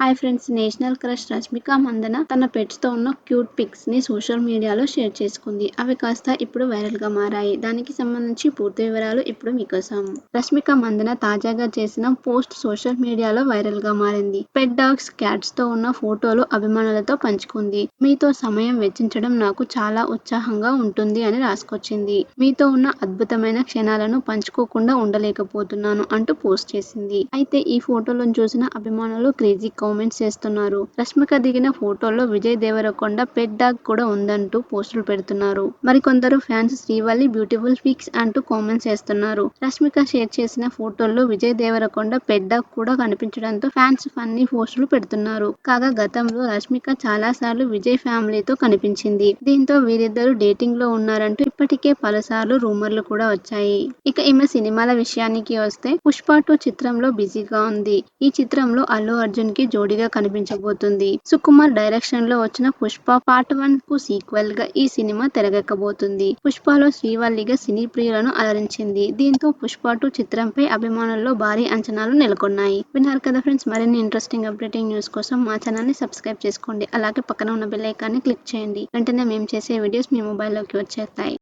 Hi friends national crush Rashmika Mandanna తన పెట్స్తో ఉన్న క్యూట్ పిక్స్ని సోషల్ మీడియాలో షేర్ చేసుకుంది. అవి కాస్త ఇప్పుడు వైరల్గా మారాయి. దానికి సంబంధించి పూర్తి వివరాలు ఇప్పుడు మీకోసం. రష్మిక మందన తాజాగా చేసిన పోస్ట్ సోషల్ మీడియాలో వైరల్గా మారింది. పెట్ డాగ్స్ క్యాట్స్తో ఉన్న ఫోటోలు అభిమానులతో పంచుకుంది. మీతో సమయం వెచ్చించడం నాకు చాలా ఉత్సాహంగా ఉంటుంది అని రాసుకొచ్చింది. మీతో ఉన్న అద్భుతమైన క్షణాలను పంచుకోకుండా ఉండలేకపోతున్నాను అంటూ పోస్ట్ చేసింది. అయితే ఈ ఫోటోలను చూసిన అభిమానులు క్రేజీ కామెంట్స్ చేస్తున్నారు. రష్మిక దిగిన ఫోటోలో విజయ్ దేవరకొండ పెట్ డాగ్ కూడా ఉందంటూ పోస్టులు పెడుతున్నారు. మరికొందరు ఫ్యాన్స్ శ్రీవల్లి బ్యూటిఫుల్ పిక్స్ అంటూ కామెంట్స్ చేస్తున్నారు. రష్మిక షేర్ చేసిన ఫోటోల్లో విజయ్ దేవరకొండ పెట్ డాగ్ కూడా కనిపించడంతో ఫ్యాన్స్ ఫన్నీ పోస్టులు పెడుతున్నారు. కాగా గతంలో రష్మిక చాలా సార్లు విజయ్ ఫ్యామిలీతో కనిపించింది. దీంతో వీరిద్దరూ డేటింగ్లో ఉన్నారంటూ ఇప్పటికే పలుసార్లు రూమర్లు కూడా వచ్చాయి. ఇక ఈమె సినిమాల విషయానికి వస్తే పుష్ప టూ చిత్రంలో బిజీగా ఉంది. ఈ చిత్రంలో అల్లు అర్జున్కి జోడిగా కనిపించబోతుంది. సుకుమార్ డైరెక్షన్లో వచ్చిన పుష్ప పార్ట్ వన్కు సీక్వెల్గా ఈ సినిమా తెరకెక్కబోతుంది. పుష్పలో శ్రీవల్లిగా సినీ ప్రియులను అలరించింది. దీంతో పుష్ప టూ చిత్రంపై అభిమానుల్లో భారీ అంచనాలు నెలకొన్నాయి. విన్నారు కదా ఫ్రెండ్స్ మరిన్ని ఇంట్రెస్టింగ్ అప్డేటింగ్ న్యూస్ కోసం మా ఛానల్ని సబ్స్క్రైబ్ చేసుకోండి. అలాగే పక్కన ఉన్న బెల్ ఐకాన్ని క్లిక్ చేయండి. వెంటనే మేము చేసే వీడియోస్ మీ మొబైల్లోకి వచ్చేస్తాయి.